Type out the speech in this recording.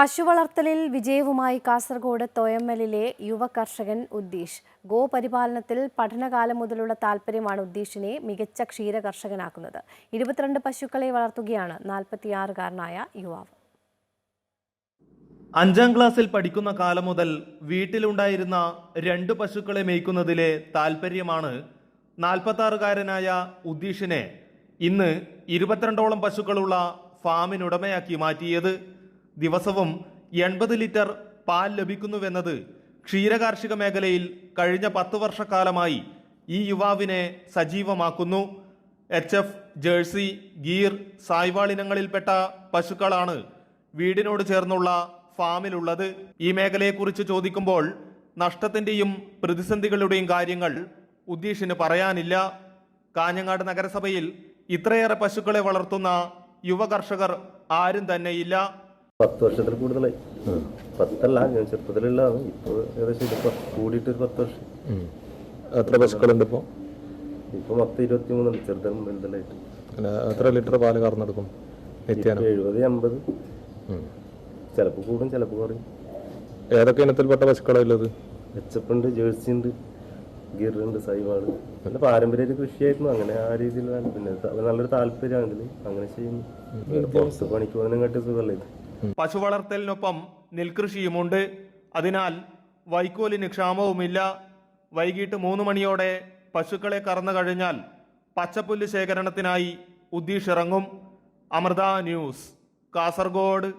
പശു വളർത്തലിൽ വിജയവുമായി കാസർഗോഡ് തോയമ്മലിലെ യുവ കർഷകൻ ഉദ്ദീഷ്. ഗോപരിപാലനത്തിൽ പഠനകാലം മുതലുള്ള താല്പര്യമാണ് ഉദ്ദീഷിനെ മികച്ച ക്ഷീര കർഷകനാക്കുന്നത് ഇരുപത്തിരണ്ട് പശുക്കളെ വളർത്തുകയാണ് നാൽപ്പത്തിയാറുകാരനായ യുവാവ്. അഞ്ചാം ക്ലാസ്സിൽ പഠിക്കുന്ന കാലം മുതൽ വീട്ടിലുണ്ടായിരുന്ന രണ്ട് പശുക്കളെ മേയ്ക്കുന്നതിലെ താല്പര്യമാണ് നാൽപ്പത്താറുകാരനായ ഉദ്ദീഷിനെ ഇന്ന് ഇരുപത്തിരണ്ടോളം പശുക്കളുള്ള ഫാമിനുടമയാക്കി മാറ്റിയത്. ദിവസവും എൺപത് ലിറ്റർ പാൽ ലഭിക്കുന്നുവെന്നത് ക്ഷീരകാർഷിക മേഖലയിൽ കഴിഞ്ഞ പത്ത് വർഷക്കാലമായി ഈ യുവാവിനെ സജീവമാക്കുന്നു. H F jersey Gir Sahiwal ഇനങ്ങളിൽപ്പെട്ട പശുക്കളാണ് വീടിനോട് ചേർന്നുള്ള ഫാമിലുള്ളത്. ഈ മേഖലയെക്കുറിച്ച് ചോദിക്കുമ്പോൾ നഷ്ടത്തിന്റെയും പ്രതിസന്ധികളുടെയും കാര്യങ്ങൾ ഉദ്ദീഷിന് പറയാനില്ല. കാഞ്ഞങ്ങാട് നഗരസഭയിൽ ഇത്രയേറെ പശുക്കളെ വളർത്തുന്ന യുവകർഷകർ ആരും തന്നെയില്ല. പത്ത് വർഷത്തിൽ കൂടുതലായി. പത്തല്ല ഞാൻ ചെറുപ്പത്തിലുള്ളതാണ്. ഇപ്പോൾ ഏകദേശം ഇതിപ്പോൾ കൂടിയിട്ട് ഒരു പത്ത് വർഷം. എത്ര പശുക്കളുണ്ട് ഇപ്പോൾ ഇപ്പോൾ മൊത്തം ഇരുപത്തി മൂന്നുണ്ട് ചെറുതും വലുതലായിട്ട് എത്ര ലിറ്റർ പാൽ കറന്നെടുക്കും? എഴുപത് എൺപത്. ചിലപ്പോൾ കൂടും ചിലപ്പോൾ കുറയും. ഏതൊക്കെ ഇനത്തിൽപ്പെട്ട പശുക്കളാണ് ഉള്ളത്? വെച്ചപ്പുണ്ട് ജേഴ്സി ഉണ്ട് ഗിറുണ്ട് സൈവാൾ പിന്നെ പാരമ്പര്യ കൃഷിയായിരുന്നു. അങ്ങനെ ആ രീതിയിലാണ്. പിന്നെ നല്ലൊരു താല്പര്യമാണ് ഇതിൽ അങ്ങനെ ചെയ്യുന്നു. പണിക്ക് പണിക്ക് പോകുന്നതിനെക്കാട്ടി സുഖമല്ലേ ഇത്? പശു വളർത്തലിനൊപ്പം നെൽകൃഷിയുമുണ്ട്. അതിനാൽ വൈക്കോലിന് ക്ഷാമവുമില്ല. വൈകിട്ട് മൂന്ന് മണിയോടെ പശുക്കളെ കറന്നു കഴിഞ്ഞാൽ പച്ചപ്പുല്ല് ശേഖരണത്തിനായി ഉദ്ദീഷ് ഇറങ്ങും അമൃത ന്യൂസ് കാസർഗോഡ്.